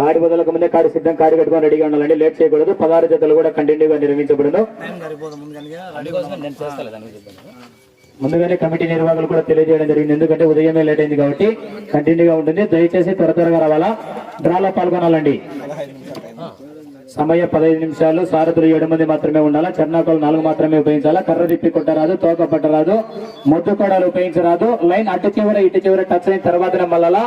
కాడి వదలకు ముందే కాడి సిద్ధం కాడి కట్టుకొని రెడీగా ఉండాలండి. లేట్ చేయకూడదు. పదహారు జతలు కూడా కంటిన్యూగా నిర్మించబడును ముందుగానే కమిటీ నిర్వాహకులు కూడా తెలియజేయడం జరిగింది. ఎందుకంటే ఉదయమే లేట్ అయింది కాబట్టి కంటిన్యూగా ఉంటుంది. దయచేసి త్వర త్వరగా రావాలా? డ్రాలో పాల్గొనాలండి. సమయం పదహైదు నిమిషాలు సారథులు ఏడు మంది మాత్రమే ఉండాలా? చర్నాకోలు నాలుగు మాత్రమే ఉపయోగించాలా? కర్ర తిప్పి కొట్టరాదు తోక పట్టరాదు మొద్దు కొడాలు ఉపయోగించరాదు. లైన్ అటు చివర ఇటు చివర టచ్ అయిన తర్వాత మళ్ళా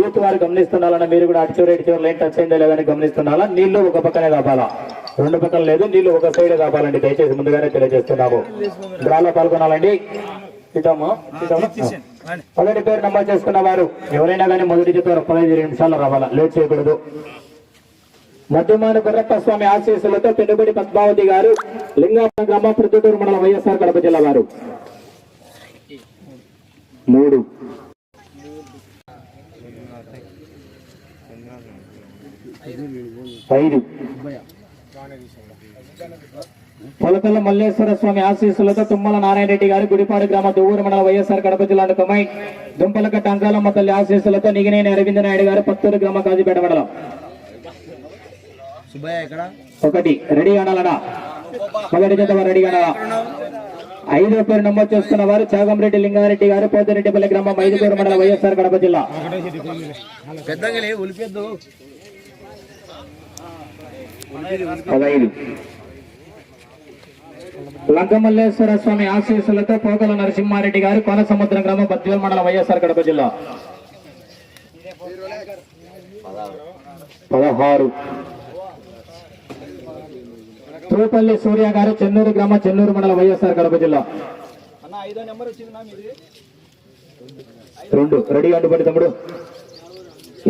యూత్ వారు గమనిస్తున్నారన్న మీరు కూడా అటు చివర ఇటు చివర లైన్ టచ్ అయిందో లేదని గమనిస్తున్నారా? నీళ్ళు ఒక పక్కనే కాపాలా రెండు పక్కన లేదు నీళ్ళు ఒక సైడ్ కాపాలండి దయచేసి ముందుగానే తెలియజేస్తున్నాము. డ్రాలో పాల్గొనాలండి. ఇటమ్మా మొదటి పేరు నమోదు చేసుకున్న వారు ఎవరైనా కానీ మొదటి చెప్పారు పదహైదు నిమిషాలు రావాలా? లేట్ చేయకూడదు. మధ్యమాన గుర్రప్ప స్వామి ఆశీస్సులతో పెనుబడి పద్మావతి గారు లింగాపురం గ్రామ ప్రొద్దుటూరు మండలం వైఎస్ఆర్ కడప జిల్లా వారు. మూడు. ఐదు. పొలకల్ల మల్లేశ్వర స్వామి ఆశీస్సులతో తుమ్మల నారాయణ రెడ్డి గారు గుడిపాడు గ్రామ దువ్వూరు మండల వైఎస్ఆర్ కడప జిల్లా కమై దుంపలకట్ట అంకాలమ్మ తల్లి ఆశీస్సులతో నిగినేని అరవింద నాయుడు గారు పత్తూరు గ్రామ కాజీపేట మండలం. ఒకటి రెడీ అనాలనా మొదటి జత రెడీ అనాలా ఐదో పేరు నమోదు చేసుకున్న వారు చాగంరెడ్డి లింగారెడ్డి గారు పోతిరెడ్డిపల్లి గ్రామం ఐదుగురు మండల వైఎస్ఆర్ కడప జిల్లా. పదహైదు. లంకమల్లేశ్వర స్వామి ఆశీస్సులతో పోకల నరసింహారెడ్డి గారు కోన సముద్రం గ్రామం బద్వేల్ మండల వైఎస్ఆర్ కడప జిల్లా. పదహారు. తూపల్లి సూర్య గారు చెన్నూరు గ్రామం చెన్నూరు మండల వైఎస్ఆర్ కడప జిల్లా. రెండు. రెడీ అడ్డుపడి తమ్ముడు.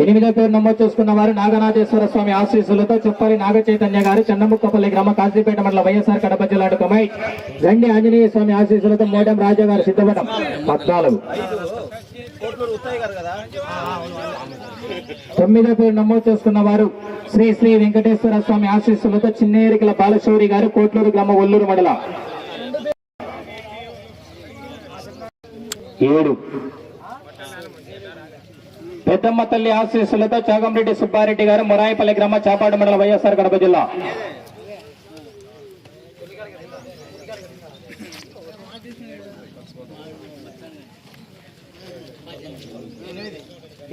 ఎనిమిదో పేరు నమోదు చేసుకున్న వారు నాగనాథేశ్వర స్వామి ఆశీస్సులతో చెప్పాలి నాగ చైతన్య గారు చెన్నముక్కపల్లి గ్రామ కాశీపేట మండల వైఎస్ఆర్ కడప జిల్లా అడుకమై గండి ఆంజనేయ స్వామి ఆశీస్సులతో మోడం రాజా గారు సిద్ధపడం పద్నాలుగు. తొమ్మిదో పేరు నమోదు చేసుకున్న వారు శ్రీ శ్రీ వెంకటేశ్వర స్వామి ఆశీస్సులతో చిన్నేరికల బాలశౌరి గారు కోట్లూరు గ్రామ ఒల్లూరు మండల. ఏడు. పెద్దమ్మ తల్లి ఆశీస్సులతో చాగంరెడ్డి సుబ్బారెడ్డి గారు మొరాయిపల్లి గ్రామ చాపాడు మండల వైఎస్ఆర్ కడప జిల్లా.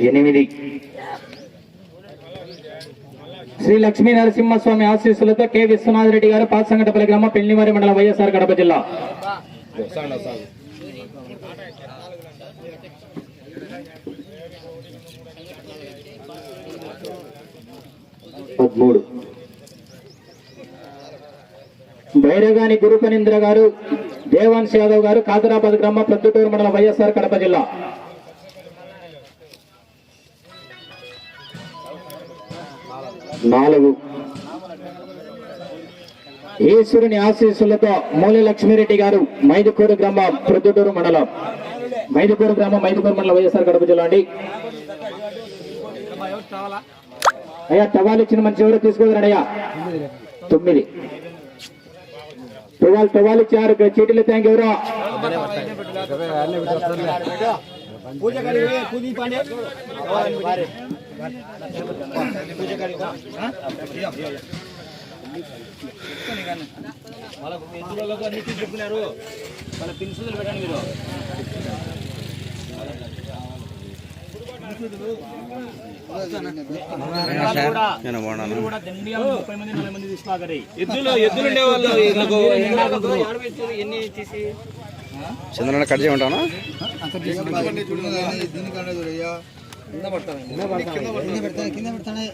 ఎనిమిది. శ్రీ లక్ష్మీ నరసింహస్వామి ఆశీస్సులతో కె విశ్వనాథ్ రెడ్డి గారు పాత్సంగటపల్లి గ్రామ పెళ్ళివారి మండలం వైఎస్ఆర్ కడప జిల్లా. పదమూడు. భైరగాని గురుపనింద్ర గారు దేవాన్స్ యాదవ్ గారు కాదరాబాద్ గ్రామ ప్రొద్దుటూరు మండలం వైఎస్ఆర్ కడప జిల్లా. నాలుగు. ఈశ్వరుని ఆశీస్సులతో మూల లక్ష్మీరెడ్డి గారు మైదుకూరు గ్రామం ప్రొద్దుటూరు మండలం. మైదుకూరు గ్రామం మైదుకూరు మండలం వైఎస్ఆర్ కడప జిల్లా అండి. అయ్యా టవాల్ ఇచ్చిన మంచి ఎవరు తీసుకున్నాడు అయ్యా తొమ్మిది. టవాల్ టవాల్ ఇచ్చారు చీటీలు థ్యాంక్ ఎవరు? పూజ వాళ్ళకు ఎదురులకు అన్ని తీసుకున్నారు వాళ్ళ పిన్సులు పెట్టండి మీరు కూడా మీరు కూడా కట్ చేయమంటానా కింద పడతాను. కింద పెడతాను.